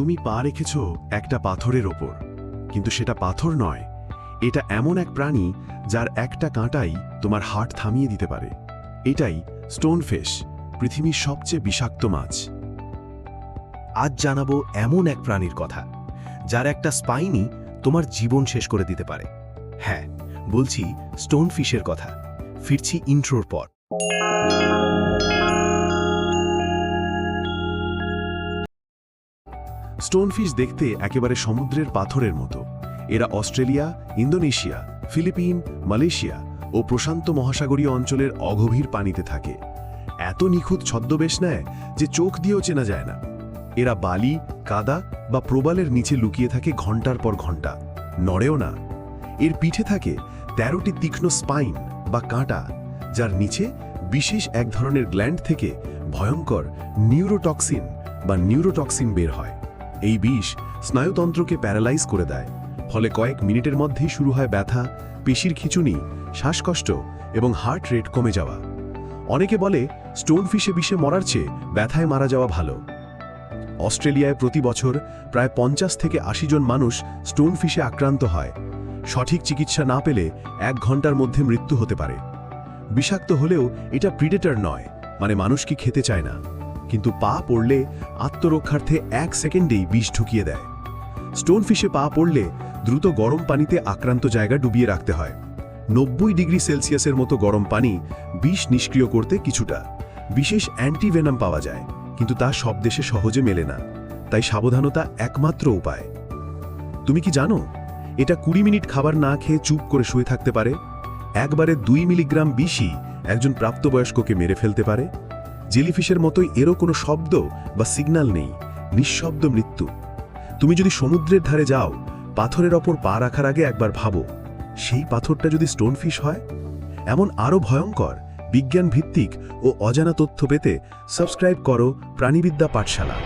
তুমি পা রেখেছ একটা পাথরের ওপর। কিন্তু সেটা পাথর নয়, এটা এমন এক প্রাণী যার একটা কাঁটাই তোমার হাট থামিয়ে দিতে পারে। এটাই স্টোনফিশ পৃথিবীর সবচেয়ে বিষাক্ত মাছ। আজ জানাব এমন এক প্রাণীর কথা, যার একটা স্পাইনই তোমার জীবন শেষ করে দিতে পারে। হ্যাঁ বলছি স্টোনফিশের কথা, ফিরছি ইন্ট্রোর পর। স্টোনফিশ দেখতে একেবারে সমুদ্রের পাথরের মতো। এরা অস্ট্রেলিয়া, ইন্দোনেশিয়া, ফিলিপিন, মালয়েশিয়া ও প্রশান্ত মহাসাগরীয় অঞ্চলের অগভীর পানিতে থাকে। এত নিখুঁত ছদ্মবেশ নেয় যে চোখ দিয়েও চেনা যায় না। এরা বালি, কাদা বা প্রবালের নিচে লুকিয়ে থাকে ঘণ্টার পর ঘণ্টা নড়েও না। এর পিঠে থাকে তেরোটি তীক্ষ্ণ স্পাইন বা কাঁটা, যার নিচে বিশেষ এক ধরনের গ্ল্যান্ড থেকে ভয়ঙ্কর নিউরোটক্সিন বা নিউরোটক্সিন বের হয়। এই বিষ স্নায়ুতন্ত্রকে প্যারালাইজ করে দেয়, ফলে কয়েক মিনিটের মধ্যেই শুরু হয় ব্যথা, পেশির খিচুনি, শ্বাসকষ্ট এবং হার্ট রেট কমে যাওয়া। অনেকে বলে, স্টোনফিশে বিষে মরার চেয়ে ব্যথায় মারা যাওয়া ভালো। অস্ট্রেলিয়ায় প্রতি বছর প্রায় পঞ্চাশ থেকে আশি জন মানুষ স্টোনফিশে আক্রান্ত হয়। সঠিক চিকিৎসা না পেলে এক ঘণ্টার মধ্যে মৃত্যু হতে পারে। বিষাক্ত হলেও এটা প্রিডেটর নয় মানে মানুষ কি খেতে চায় না। কিন্তু পা পড়লে আত্মরক্ষার্থে এক সেকেন্ডেই বিষ ঢুকিয়ে দেয়। স্টোনফিশে পা পড়লে দ্রুত গরম পানিতে আক্রান্ত জায়গা ডুবিয়ে রাখতে হয়। নব্বই ডিগ্রি সেলসিয়াসের মতো গরম পানি বিষ নিষ্ক্রিয় করতে কিছুটা। বিশেষ অ্যান্টিভেনাম পাওয়া যায়, কিন্তু তা সব দেশে সহজে মেলে না। তাই সাবধানতা একমাত্র উপায়। তুমি কি জানো, এটা কুড়ি মিনিট খাবার না খেয়ে চুপ করে শুয়ে থাকতে পারে? একবারে দুই মিলিগ্রাম বিষই একজন প্রাপ্তবয়স্ককে মেরে ফেলতে পারে? জেলিফিশের মতোই এরও কোনো শব্দ বা সিগন্যাল নেই, নিঃশব্দ মৃত্যু। তুমি যদি সমুদ্রের ধারে যাও, পাথরের ওপর পা রাখার আগে একবার ভাবো, সেই পাথরটা যদি স্টোনফিশ হয়? এমন আরও ভয়ঙ্কর বিজ্ঞান ভিত্তিক ও অজানা তথ্য পেতে সাবস্ক্রাইব করো প্রাণীবিদ্যা পাঠশালা।